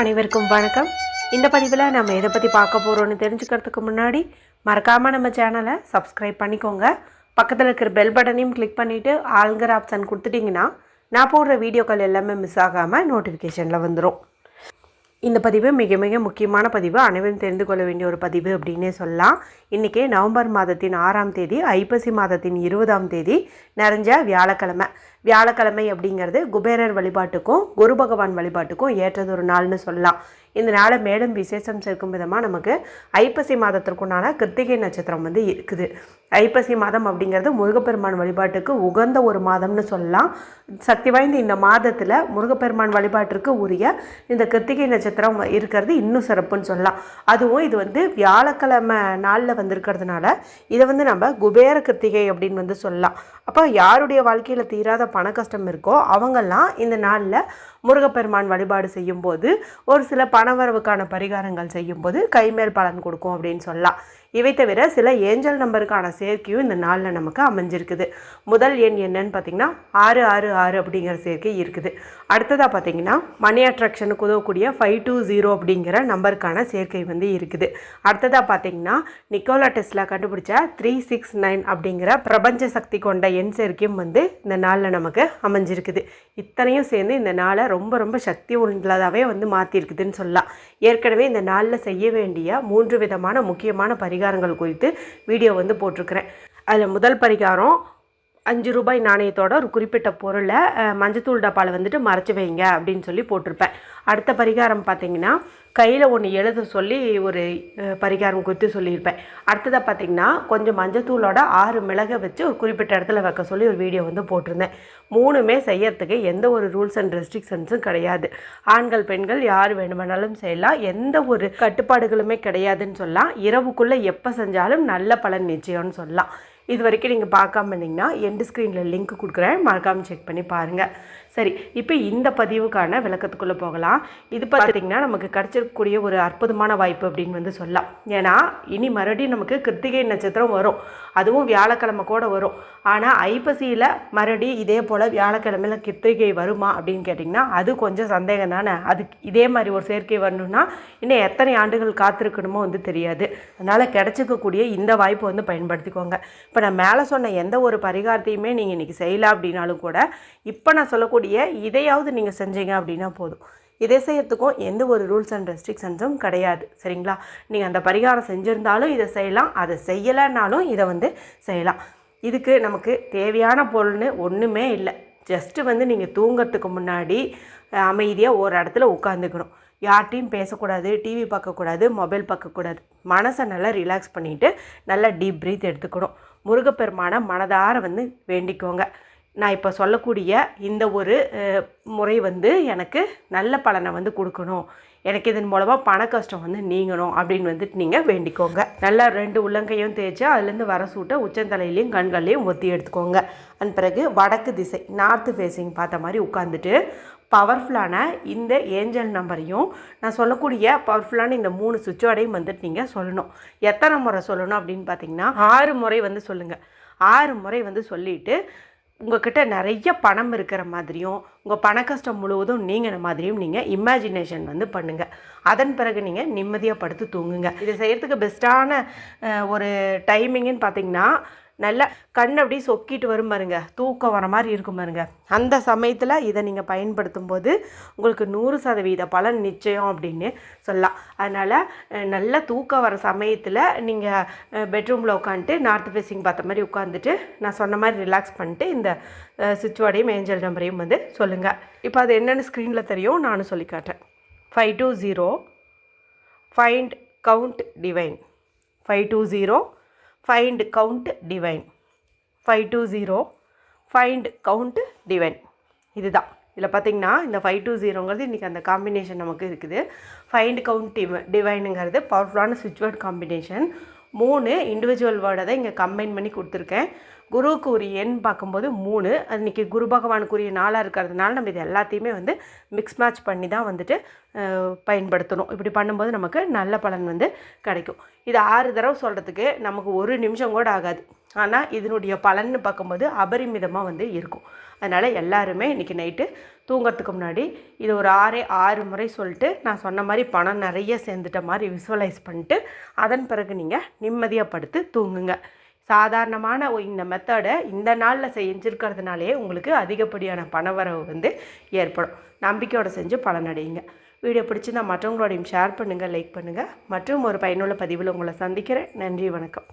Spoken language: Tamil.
அனைவருக்கும் வணக்கம். இந்த பதிவில் நம்ம எதை பற்றி பார்க்க போகிறோன்னு தெரிஞ்சுக்கிறதுக்கு முன்னாடி மறக்காமல் நம்ம சேனலை சப்ஸ்கிரைப் பண்ணிக்கோங்க. பக்கத்தில் இருக்கிற பெல் பட்டனையும் கிளிக் பண்ணிவிட்டு ஆளுங்கிற ஆப்ஷன் கொடுத்துட்டிங்கன்னா நான் போடுற வீடியோக்கள் எல்லாமே மிஸ் ஆகாமல் நோட்டிஃபிகேஷனில் வந்துடும் இந்த பதிவு மிக மிக முக்கியமான பதிவு. அனைவரும் தெரிந்து கொள்ள வேண்டிய ஒரு பதிவு அப்படின்னே சொல்லலாம். இன்றைக்கி நவம்பர் மாதத்தின் ஆறாம் தேதி ஐப்பசி மாதத்தின் இருபதாம் தேதி நிறைஞ்ச வியாழக்கிழமை. வியாழக்கிழமை அப்படிங்கிறது குபேரர் வழிபாட்டுக்கும் குரு பகவான் வழிபாட்டுக்கும் ஏற்றது ஒரு நாள்னு சொல்லலாம். இந்த நாளை மேலும் விசேஷம் சேர்க்கும் விதமாக நமக்கு ஐப்பசி மாதத்திற்குண்டான கிருத்திகை நட்சத்திரம் வந்து இருக்குது. ஐப்பசி மாதம் அப்படிங்கிறது முருகப்பெருமான் வழிபாட்டுக்கு உகந்த ஒரு மாதம்னு சொல்லலாம். சக்தி வாய்ந்த இந்த மாதத்தில் முருகப்பெருமான் வழிபாட்டிற்கு உரிய இந்த கிருத்திகை நட்சத்திரம் இருக்கிறது இன்னும் சிறப்புன்னு சொல்லலாம். அதுவும் இது வந்து வியாழக்கிழமை நாளில் வந்திருக்கிறதுனால இதை வந்து நம்ம குபேர கிருத்திகை அப்படின்னு வந்து சொல்லலாம். அப்போ யாருடைய வாழ்க்கையில் தீராத பண கஷ்டம் இருக்கோ அவங்கெல்லாம் இந்த நாளில் முருகப்பெருமான் வழிபாடு செய்யும்போது ஒரு சில பணவரவுக்கான பரிகாரங்கள் செய்யும்போது கைமேல் பலன் கொடுக்கும் அப்படின்னு சொல்லலாம். இவை தவிர சில ஏஞ்சல் நம்பருக்கான சேர்க்கையும் இந்த நாளில் நமக்கு அமைஞ்சிருக்குது. முதல் எண் என்னன்னு பார்த்தீங்கன்னா ஆறு ஆறு ஆறு அப்படிங்கிற சேர்க்கை இருக்குது. அடுத்ததாக பார்த்தீங்கன்னா மணி அட்ராக்ஷனுக்கு உதவக்கூடிய ஃபைவ் டூ ஜீரோ அப்படிங்கிற நம்பருக்கான சேர்க்கை வந்து இருக்குது. அடுத்ததாக பார்த்தீங்கன்னா நிக்கோலா டெஸ்லா கண்டுபிடிச்ச த்ரீ சிக்ஸ் நைன் அப்படிங்கிற பிரபஞ்ச சக்தி கொண்ட எண் சேர்க்கையும் வந்து இந்த நாளில் நமக்கு அமைஞ்சிருக்குது. இத்தனையும் சேர்ந்து இந்த நாளை ரொம்ப ரொம்ப சக்தி உள்ளதாகவே வந்து மாற்றிருக்குதுன்னு சொல்லலாம். ஏற்கனவே இந்த நாளில் செய்ய வேண்டிய மூன்று விதமான முக்கியமான பரிகாரங்கள் குறித்து வீடியோ வந்து போட்டிருக்கிறேன். அதில் முதல் பரிகாரம் அஞ்சு ரூபாய் நாணயத்தோட ஒரு குறிப்பிட்ட பொருளை மஞ்சத்தூள் டப்பாவில் வந்துட்டு மறைச்சி வைங்க அப்படின்னு சொல்லி போட்டிருப்பேன். அடுத்த பரிகாரம் பார்த்தீங்கன்னா கையில் ஒன்று எழுத சொல்லி ஒரு பரிகாரம் குறித்து சொல்லியிருப்பேன். அடுத்ததாக பார்த்தீங்கன்னா கொஞ்சம் மஞ்சத்தூளோட ஆறு மிளகை வச்சு ஒரு குறிப்பிட்ட இடத்துல வைக்க சொல்லி ஒரு வீடியோ வந்து போட்டிருந்தேன். மூணுமே செய்யறதுக்கு எந்த ஒரு ரூல்ஸ் அண்ட் ரெஸ்ட்ரிக்ஷன்ஸும் கிடையாது. ஆண்கள் பெண்கள் யார் வேணுமானாலும் செய்யலாம். எந்த ஒரு கட்டுப்பாடுகளுமே கிடையாதுன்னு சொல்லலாம். இரவுக்குள்ளே எப்போ செஞ்சாலும் நல்ல பலன் நிச்சயம்னு சொல்லலாம். இது வரைக்கும் நீங்கள் பார்க்காம இருந்தீங்கன்னா எண்டு ஸ்க்ரீனில் லிங்க் கொடுக்குறேன். மறக்காமல் செக் பண்ணி பாருங்கள் சரி இப்போ இந்த பதிவுக்கான விளக்கத்துக்குள்ளே போகலாம். இது பார்த்திங்கன்னா நமக்கு கிடச்சிருக்கக்கூடிய ஒரு அற்புதமான வாய்ப்பு அப்படின்னு வந்து சொல்லலாம். ஏன்னா இனி மறுபடியும் நமக்கு கிருத்திகை நட்சத்திரம் வரும். அதுவும் வியாழக்கிழமை கூட வரும். ஆனால் ஐப்பசியில் மறுபடியும் இதே போல் வியாழக்கிழமையில் கிருத்திகை வருமா அப்படின்னு கேட்டிங்கன்னா அது கொஞ்சம் சந்தேகம் தானே. அது இதே மாதிரி ஒரு சேர்க்கை வரணும்னா இன்னும் எத்தனை ஆண்டுகள் காத்திருக்கணுமோ வந்து தெரியாது. அதனால் கிடச்சிக்கக்கூடிய இந்த வாய்ப்பு வந்து பயன்படுத்திக்கோங்க. இப்போ நான் மேலே சொன்ன எந்த ஒரு பரிகாரத்தையுமே நீங்கள் இன்றைக்கி செய்யலாம் அப்படின்னாலும் கூட இப்போ நான் சொல்லக்கூடிய இதையாவது நீங்கள் செஞ்சீங்க அப்படின்னா போதும். இதை செய்யறதுக்கும் எந்த ஒரு ரூல்ஸ் அண்ட் ரெஸ்ட்ரிக்ஷன்ஸும் கிடையாது. சரிங்களா? நீங்கள் அந்த பரிகாரம் செஞ்சுருந்தாலும் இதை செய்யலாம். அதை செய்யலைன்னாலும் இதை வந்து செய்யலாம். இதுக்கு நமக்கு தேவையான பொருள்னு ஒன்றுமே இல்லை. ஜஸ்ட்டு வந்து நீங்கள் தூங்கிறதுக்கு முன்னாடி அமைதியாக ஒரு இடத்துல உட்காந்துக்கணும் யார்ட்டையும் பேசக்கூடாது டிவி பார்க்கக்கூடாது மொபைல் பார்க்கக்கூடாது. மனசை நல்லா ரிலாக்ஸ் பண்ணிவிட்டு நல்லா டீப் ப்ரீத் எடுத்துக்கணும். முருகப்பெருமான மனதார வந்து வேண்டிக்கோங்க. நான் இப்போ சொல்லக்கூடிய இந்த ஒரு முறை வந்து எனக்கு நல்ல பலனை வந்து கொடுக்கணும். எனக்கு இதன் மூலமாக பண கஷ்டம் வந்து நீங்கணும் அப்படின்னு வந்துட்டு நீங்கள் வேண்டிக்கோங்க. நல்லா ரெண்டு உள்ளங்கையும் தேய்ச்சி அதுலேருந்து வர சூட்டை உச்சந்தலையிலையும் கண்கள்லையும் ஒத்தி எடுத்துக்கோங்க. அதன் பிறகு வடக்கு திசை நார்த்து ஃபேஸிங் பார்த்த மாதிரி உட்காந்துட்டு பவர்ஃபுல்லான இந்த ஏஞ்சல் நம்பரையும் நான் சொல்லக்கூடிய பவர்ஃபுல்லான இந்த மூணு சுவிட்சோடையும் வந்துட்டு நீங்கள் சொல்லணும். எத்தனை முறை சொல்லணும் அப்படின்னு பார்த்தீங்கன்னா ஆறு முறை வந்து சொல்லுங்கள் ஆறு முறை வந்து சொல்லிவிட்டு உங்கள்கிட்ட நிறைய பணம் இருக்கிற மாதிரியும் உங்கள் பண கஷ்டம் முழுவதும் நீங்கிற மாதிரியும் நீங்கள் இமேஜினேஷன் வந்து பண்ணுங்கள் அதன் பிறகு நீங்கள் நிம்மதியாக படுத்து தூங்குங்க. இதை செய்கிறதுக்கு பெஸ்ட்டான ஒரு டைமிங்குன்னு பார்த்தீங்கன்னா நல்லா கண் அப்படியே சொக்கிட்டு வரும் பாருங்க. தூக்கம் வர மாதிரி இருக்கும் பாருங்க. அந்த சமயத்தில் இதை நீங்கள் பயன்படுத்தும் போது உங்களுக்கு நூறு சதவீத பலன் நிச்சயம் அப்படின்னு சொல்லலாம். அதனால் நல்ல தூக்கம் வர சமயத்தில் நீங்கள் பெட்ரூமில் உட்காந்துட்டு நார்த் ஃபேஸிங் பார்த்த மாதிரி உட்காந்துட்டு நான் சொன்ன மாதிரி ரிலாக்ஸ் பண்ணிட்டு இந்த சுவிட்ச்வாடையும் ஏஞ்சல் நம்பரையும் வந்து சொல்லுங்கள் இப்போ அது என்னென்னு ஸ்க்ரீனில் தெரியும் நானும் சொல்லி காட்டுறேன். Five two zero find count divine five two zero find count divine five two zero find count divine இதுதான். இதில் பார்த்தீங்கன்னா இந்த ஃபைவ் டூ ஜீரோங்கிறது இன்றைக்கி அந்த காம்பினேஷன் நமக்கு இருக்குது. ஃபைண்ட் கவுண்ட் டிவ டிவைனுங்கிறது பவர்ஃபுல்லான சுவிட்ச் வேர்ட் காம்பினேஷன் மூணு இண்டிவிஜுவல் வேர்டை தான் இங்கே கம்பைன் பண்ணி கொடுத்துருக்கேன். குருவுக்கு உரிய எண் பார்க்கும்போது மூணு. அது இன்றைக்கி குரு பகவானுக்குரிய நாளாக இருக்கிறதுனால நம்ம இது எல்லாத்தையுமே வந்து மிக்ஸ் மேட்ச் பண்ணி தான் வந்துட்டு பயன்படுத்தணும். இப்படி பண்ணும்போது நமக்கு நல்ல பலன் வந்து கிடைக்கும். இது ஆறு தடவை சொல்கிறதுக்கு நமக்கு ஒரு நிமிஷம் கூட ஆகாது. ஆனால் இதனுடைய பலன்னு பார்க்கும்போது அபரிமிதமாக வந்து இருக்கும். அதனால் எல்லாருமே இன்றைக்கி நைட்டு தூங்கிறதுக்கு முன்னாடி இது ஒரு ஆறே ஆறு முறை சொல்லிட்டு நான் சொன்ன மாதிரி பணம் நிறைய சேர்ந்துட்ட மாதிரி விசுவலைஸ் பண்ணிட்டு அதன் பிறகு நீங்கள் நிம்மதியாக படுத்து தூங்குங்க. சாதாரணமான இந்த மெத்தடை இந்த நாளில் செஞ்சுருக்கிறதுனாலே உங்களுக்கு அதிகப்படியான பணவரவு வந்து ஏற்படும். நம்பிக்கையோடு செஞ்சு பலனடையுங்க வீடியோ பிடிச்சிருந்தா மற்றவங்களோடையும் ஷேர் பண்ணுங்கள் லைக் பண்ணுங்கள் மற்றும் ஒரு பயனுள்ள பதிவில் உங்களை சந்திக்கிறேன். நன்றி வணக்கம்.